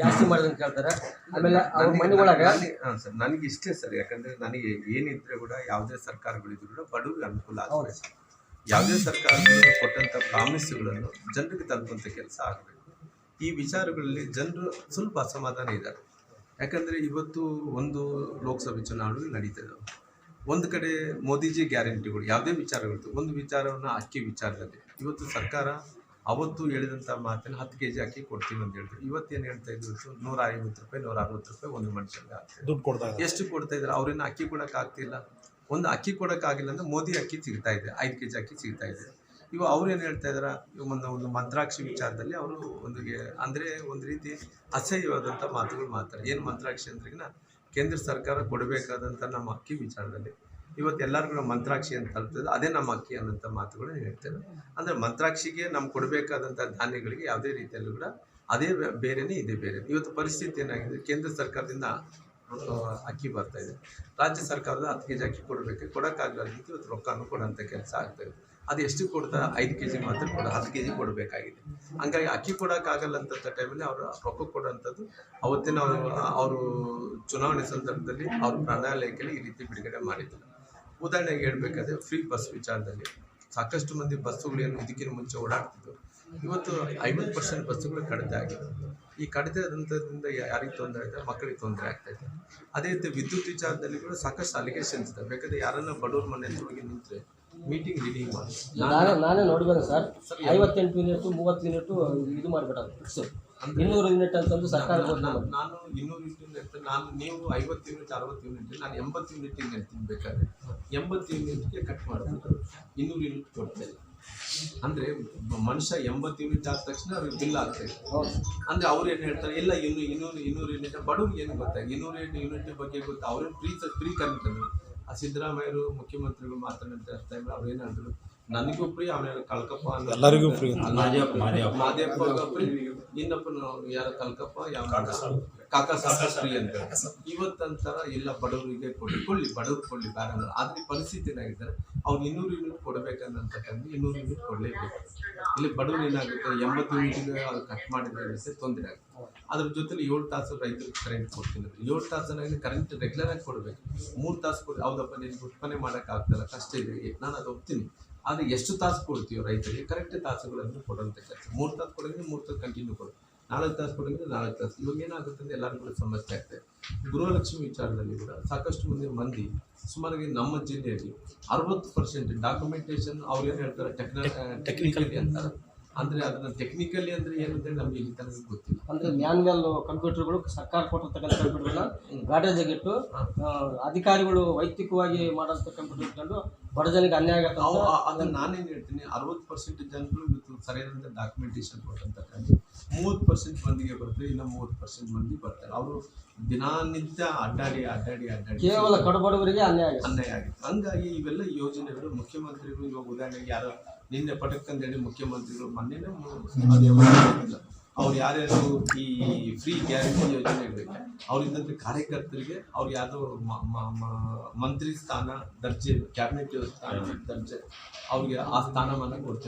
ಜಾಸ್ತಿ ಮಾಡಿದಂತ ಕೇಳ್ತಾರೆ ಆಮೇಲೆ ಅವ್ರ ಮನೆ ಒಳಗೆ ಹಾಂ ಸರ್ ನನಗೆ ಇಷ್ಟೇ ಸರ್ ಯಾಕಂದ್ರೆ ನನಗೆ ಏನಿದ್ರೆ ಕೂಡ ಯಾವುದೇ ಸರ್ಕಾರಗಳಿದ್ರು ಕೂಡ ಬಡವರಿಗೆ ಅನುಕೂಲ ಆಗ್ತದೆ ಸರ್. ಯಾವುದೇ ಸರ್ಕಾರಗಳು ಕೊಟ್ಟಂಥ ಪ್ರಾಮಿಸ್ಗಳನ್ನು ಜನರಿಗೆ ತಲುಪುವಂಥ ಕೆಲಸ ಆಗಬೇಕು. ಈ ವಿಚಾರಗಳಲ್ಲಿ ಜನರು ಸ್ವಲ್ಪ ಅಸಮಾಧಾನ ಇದ್ದಾರೆ. ಯಾಕಂದ್ರೆ ಇವತ್ತು ಒಂದು ಲೋಕಸಭೆ ಚುನಾವಣೆ ನಡೀತಾ ಇದ್ದಾವೆ ಒಂದು ಕಡೆ ಮೋದಿಜಿ ಗ್ಯಾರಂಟಿಗಳು ಯಾವುದೇ ವಿಚಾರಗಳು ಒಂದು ವಿಚಾರವನ್ನು ಅಕ್ಕಿ ವಿಚಾರದಲ್ಲಿ. ಇವತ್ತು ಸರ್ಕಾರ ಅವತ್ತು ಹೇಳಿದಂಥ ಮಾತನ್ನು ಹತ್ತು ಕೆ ಜಿ ಅಕ್ಕಿ ಕೊಡ್ತೀವಿ ಅಂತ ಹೇಳಿದ್ರು ಇವತ್ತೇನು ಹೇಳ್ತಾ ಇದ್ರು ನೂರ ಐವತ್ತು ರೂಪಾಯಿ ನೂರ ಅರವತ್ತು ರೂಪಾಯಿ ಒಂದು ಮನುಷ್ಯನಿಗೆ ದುಡ್ಡು ಕೊಡ್ತಾ ಎಷ್ಟು ಕೊಡ್ತಾ ಇದ್ದಾರೆ? ಅವ್ರನ್ನ ಅಕ್ಕಿ ಕೊಡೋಕ್ಕಾಗ್ತಿಲ್ಲ ಆಗ್ತಿಲ್ಲ. ಒಂದು ಅಕ್ಕಿ ಕೊಡೋಕ್ಕಾಗಿಲ್ಲ ಆಗಿಲ್ಲ ಅಂದ್ರೆ ಮೋದಿ ಅಕ್ಕಿ ಸಿಗ್ತಾ ಇದೆ. ಐದು ಕೆ ಜಿ ಅಕ್ಕಿ ಸಿಗ್ತಾ ಇದೆ. ಇವ ಅವ್ರು ಏನು ಹೇಳ್ತಾ ಇದಾರ? ಇವ್ ಒಂದು ಒಂದು ಮಂತ್ರಾಕ್ಷಿ ವಿಚಾರದಲ್ಲಿ ಅವರು ಒಂದು ಅಂದರೆ ಅಂದ್ರೆ ಒಂದು ರೀತಿ ಅಸಹ್ಯವಾದಂಥ ಮಾತುಗಳು ಮಾತಾಡ ಏನು ಮಂತ್ರಾಕ್ಷಿ ಅಂದ್ರಿಗಿನ ಕೇಂದ್ರ ಸರ್ಕಾರ ಕೊಡಬೇಕಾದಂಥ ನಮ್ಮ ಅಕ್ಕಿ ವಿಚಾರದಲ್ಲಿ ಇವತ್ತು ಎಲ್ಲರಿಗೂ ಮಂತ್ರಾಕ್ಷಿ ಅಂತ ತಲುಪ್ತದೆ. ಅದೇ ನಮ್ಮ ಅಕ್ಕಿ ಅನ್ನೋಂಥ ಮಾತುಗಳು ಹೇಳ್ತೇವೆ ಅಂದರೆ ಮಂತ್ರಾಕ್ಷಿಗೆ ನಮ್ಗೆ ಕೊಡಬೇಕಾದಂಥ ಧಾನ್ಯಗಳಿಗೆ ಯಾವುದೇ ರೀತಿಯಲ್ಲೂ ಕೂಡ ಅದೇ ಬೇರೆಯೇ ಇದೆ ಬೇರೆ. ಇವತ್ತು ಪರಿಸ್ಥಿತಿ ಏನಾಗಿದೆ? ಕೇಂದ್ರ ಸರ್ಕಾರದಿಂದ ಅಕ್ಕಿ ಬರ್ತಾ ಇದೆ. ರಾಜ್ಯ ಸರ್ಕಾರದ ಹತ್ತು ಕೆ ಜಿ ಅಕ್ಕಿ ಕೊಡಬೇಕು. ಕೊಡೋಕ್ಕಾಗಲಾರ್ದಿತ್ತು ಇವತ್ತು ರೊಕ್ಕನೂ ಕೊಡೋಂಥ ಕೆಲಸ ಆಗ್ತಾ ಇದೆ. ಅದು ಎಷ್ಟು ಕೊಡ್ತಾ? ಐದು ಕೆ ಜಿ ಮಾತ್ರ ಕೊಡ, ಹತ್ತು ಕೆ ಜಿ ಕೊಡಬೇಕಾಗಿದೆ. ಹಂಗಾಗಿ ಅಕ್ಕಿ ಕೊಡೋಕ್ಕಾಗಲ್ಲ ಅಂತ ಟೈಮಲ್ಲಿ ಅವರು ರೊಕ್ಕ ಕೊಡೋಂಥದ್ದು ಅವತ್ತಿನ ಅವರು ಅವರು ಚುನಾವಣೆ ಸಂದರ್ಭದಲ್ಲಿ ಅವ್ರ ಪ್ರಣಾಳಿಕೆಯಲ್ಲಿ ಈ ರೀತಿ ಬಿಡುಗಡೆ ಮಾಡಿದ್ರು. ಉದಾಹರಣೆಗೆ ಹೇಳ್ಬೇಕಾದ್ರೆ ಫ್ರೀ ಬಸ್ ವಿಚಾರದಲ್ಲಿ ಸಾಕಷ್ಟು ಮಂದಿ ಬಸ್ಸುಗಳು ಏನು ಇದಕ್ಕಿಂತ ಮುಂಚೆ ಓಡಾಡ್ತಿದ್ವು ಇವತ್ತು ಐವತ್ತು ಪರ್ಸೆಂಟ್ ಬಸ್ಸುಗಳು ಕಡಿತ ಆಗಿದೆ. ಈ ಕಡಿತ ಆದಂಥದ್ರಿಂದ ಯಾರಿಗೆ ತೊಂದರೆ ಆಗ್ತದೆ ಮಕ್ಕಳಿಗೆ ತೊಂದರೆ ಆಗ್ತಾ ಇದೆ. ಅದೇ ರೀತಿ ವಿದ್ಯುತ್ ವಿಚಾರದಲ್ಲಿ ಕೂಡ ಸಾಕಷ್ಟು ಅಲಿಗೇಷನ್ಸ್ ಇದೆ. ಬೇಕಾದ್ರೆ ಯಾರನ್ನ ಬಡವ್ರ ಮನೆ ಹೋಗಿ ನಿಂತರೆ ಮೀಟಿಂಗ್ ರೀಡಿಂಗ್ ಮಾಡಿ. ನಾನೇ ನಾನೇ ನೋಡಿದ್ದೇನೆ ಸರ್. ಐವತ್ತೆಂಟು ಮಿನಿಟು ಮೂವತ್ತು ಮಿನಿಟು ಇದು ಫಿಕ್ಸ್ ಇನ್ನೂರು ಯೂನಿಟ್ ಅಂತಂದು ಸರ್ಕಾರ ನಾನು ಇನ್ನೂರು ಯೂನಿಟ್ ನಾನು ನೀವು ಐವತ್ತು ಯೂನಿಟ್ ಅರವತ್ತು ಯೂನಿಟ್ ನಾನು ಎಂಬತ್ತು ಯೂನಿಟ್ ಹಿಂಗೆ ತಿನ್ಬೇಕಾದ್ರೆ ಎಂಬತ್ತು ಯೂನಿಟ್ಗೆ ಕಟ್ ಮಾಡಬೇಕು ಇನ್ನೂರು ಯೂನಿಟ್ ಕೊಡ್ತಾ ಇಲ್ಲ. ಅಂದ್ರೆ ಮನುಷ್ಯ ಎಂಬತ್ತು ಯೂನಿಟ್ ಆದ ತಕ್ಷಣ ಅವ್ರಿಗೆ ಬಿಲ್ ಆಗ್ತದೆ ಅಂದ್ರೆ ಅವ್ರು ಏನು ಹೇಳ್ತಾರೆ? ಇಲ್ಲ ಇನ್ನು ಇನ್ನೂರು ಇನ್ನೂರು ಯೂನಿಟ್ ಬಡವ್ರಿಗೆ ಏನು ಗೊತ್ತಾಗ ಇನ್ನೂರು ಯೂನಿಟ್ ಬಗ್ಗೆ ಗೊತ್ತಾ? ಅವ್ರೇನು ಫ್ರೀ ಫ್ರೀ ಕರ್ಮಿತರು ಆ ಸಿದ್ದರಾಮಯ್ಯರು ಮುಖ್ಯಮಂತ್ರಿಗಳು ಮಾತನಾಡ್ತಾ ಇರ್ತಾರೆ ಅವ್ರು ಏನಾದ್ರು ನನಗೂ ಫ್ರೀ ಅವನ ಕಳ್ಕಪ್ಪ ಎಲ್ಲರಿಗೂ. ಮಾದೇಪ್ಪ ಮಾದೇವಪ್ಪ ಇನ್ನೊಬ್ಬ ಯಾರ ಕಲ್ಕಪ್ಪ ಯಾವ ಕಾಕಾ ಫ್ರೀ ಅಂತ ಇವತ್ತಂತರ ಎಲ್ಲ ಬಡವರಿಗೆ ಕೊಡಿ ಕೊಳ್ಳಿ ಬಡವ್ರು ಕೊಳ್ಳಿ ಬೇಡ. ಆದ್ರೆ ಪರಿಸ್ಥಿತಿ ಏನಾಗಿದ್ದಾರೆ ಅವ್ರು ಇನ್ನೂರು ಯೂನಿಟ್ ಕೊಡಬೇಕನ್ನಂತ ಟೈಮ್ಗೆ ಇನ್ನೂರು ಯೂನಿಟ್ ಕೊಡಲೇಬೇಕು. ಇಲ್ಲಿ ಬಡವ್ರು ಏನಾಗುತ್ತೆ ಎಂಬತ್ತು ಯೂನಿಟ್ ಅದು ಕಟ್ ಮಾಡಿದ್ರೆ ಏನಾಗುತ್ತೆ ತೊಂದರೆ ಆಗುತ್ತೆ. ಅದ್ರ ಜೊತೆಲಿ ಏಳು ತಾಸು ರೈತರಿಗೆ ಕರೆಂಟ್ ಕೊಡ್ತೀನಿ. ಏಳು ತಾಸನಾಗಿ ಕರೆಂಟ್ ರೆಗ್ಯುಲರ್ ಆಗಿ ಕೊಡಬೇಕು. ಮೂರು ತಾಸು ಕೊಡಿ ಹೌದಪ್ಪ ನಿನ್ಗೆ ಉತ್ಪನ್ನ ಮಾಡಕ್ ಆಗ್ತಲ್ಲ ಕಷ್ಟ ಇದೆ. ನಾನು ಅದು ಒಪ್ತೀನಿ. ಆದ್ರೆ ಎಷ್ಟು ತಾಸು ಕೊಡ್ತೀವೋ ರೈತರಿಗೆ ಕರೆಕ್ಟ್ ತಾಸುಗಳನ್ನು ಕೊಡುವಂಥ ಕೆಲಸ. ಮೂರು ತಾಸು ಕೊಡೋದ್ರೆ ಮೂರು ತಾಸು ಕಂಟಿನ್ಯೂ ಕೊಡು. ನಾಲ್ಕು ತಾಸು ಕೊಡೋದ್ರೆ ನಾಲ್ಕು ತಾಸು. ಇವಾಗ ಏನಾಗುತ್ತೆ ಅಂದ್ರೆ ಎಲ್ಲರಿಗೂ ಕೂಡ ಸಮಸ್ಯೆ ಆಗ್ತದೆ. ಗೃಹಲಕ್ಷ್ಮಿ ವಿಚಾರದಲ್ಲಿ ಕೂಡ ಸಾಕಷ್ಟು ಮಂದಿ ಮಂದಿ ಸುಮಾರಾಗಿ ನಮ್ಮ ಜಿಲ್ಲೆಯಲ್ಲಿ ಅರವತ್ತು ಪರ್ಸೆಂಟ್ ಡಾಕ್ಯುಮೆಂಟೇಶನ್ ಅವ್ರು ಏನು ಹೇಳ್ತಾರೆ? ಟೆಕ್ನಿಕಲಿ ಅಂತಾರೆ. ಅಂದ್ರೆ ಅದನ್ನ ಟೆಕ್ನಿಕಲಿ ಅಂದ್ರೆ ಏನು ಅಂದ್ರೆ ನಮ್ಗೆ ಇಲ್ಲಿ ತನಕ ಗೊತ್ತಿಲ್ಲ. ಅಂದ್ರೆ ಮ್ಯಾನ್ಯಲ್ ಕಂಪ್ಯೂಟರ್ಗಳು ಸರ್ಕಾರ ಕೊಟ್ಟಿರ್ತಕ್ಕಂಥ ಕಂಪ್ಯೂಟರ್ಗಳನ್ನ ಗಾಡೇಜಾಗಿಟ್ಟು ಇಟ್ಟು ಅಧಿಕಾರಿಗಳು ವೈಯಕ್ತಿಕವಾಗಿ ಮಾಡೋಂಥ ಕಂಪ್ಯೂಟರ್ ಇಟ್ಕೊಂಡು ಬಡ ಜನಕ್ಕೆ ಅನ್ಯಾಯ ಆಗತ್ತೆ ಅಂತ ಅದನ್ನ ನಾನೇನು ಹೇಳ್ತೀನಿ ಅರವತ್ತು ಪರ್ಸೆಂಟ್ ಜನರು ಇವತ್ತು ಸರಿಯಾದಂಥ ಡಾಕ್ಯುಮೆಂಟೇಶನ್ ಕೊಟ್ಟಂತಕ್ಕಂಥ ಮೂವತ್ತು ಪರ್ಸೆಂಟ್ ಮಂದಿಗೆ ಬರ್ತಾರೆ ಇನ್ನು ಮೂವತ್ತು ಪರ್ಸೆಂಟ್ ಮಂದಿ ಬರ್ತಾರೆ. ಅವರು ದಿನಾನಿತ್ಯ ಅಡ್ಡಾಡಿ ಅಡ್ಡಾಡಿ ಅಡ್ಡಾಡಿ ಕೇವಲ ಕಡಬಡವರಿಗೆ ಅನ್ಯಾಯ ಅನ್ಯಾಯ ಆಗಿತ್ತು. ಹಂಗಾಗಿ ಇವೆಲ್ಲ ಯೋಜನೆಗಳು ಮುಖ್ಯಮಂತ್ರಿಗಳು ಇವಾಗ ಉದಾಹರಣೆಗೆ ಯಾರೋ ನಿನ್ನೆ ಪಟಕ್ಕಂದೇಳಿ ಮುಖ್ಯಮಂತ್ರಿಗಳು ಮೊನ್ನೆನೇ ಅವ್ರು ಯಾರ್ಯಾರು ಈ ಫ್ರೀ ಗ್ಯಾರಂಟಿ ಯೋಜನೆ ಇರಬೇಕು ಅವ್ರಿದ್ದಂಥ ಕಾರ್ಯಕರ್ತರಿಗೆ ಅವ್ರು ಯಾವುದೋ ಮ- ಮಂತ್ರಿ ಸ್ಥಾನ ದರ್ಜೆ ಕ್ಯಾಬಿನೆಟ್ ಸ್ಥಾನ ದರ್ಜೆ ಅವ್ರಿಗೆ ಆ ಸ್ಥಾನಮಾನ ಕೊಡ್ತಾರೆ.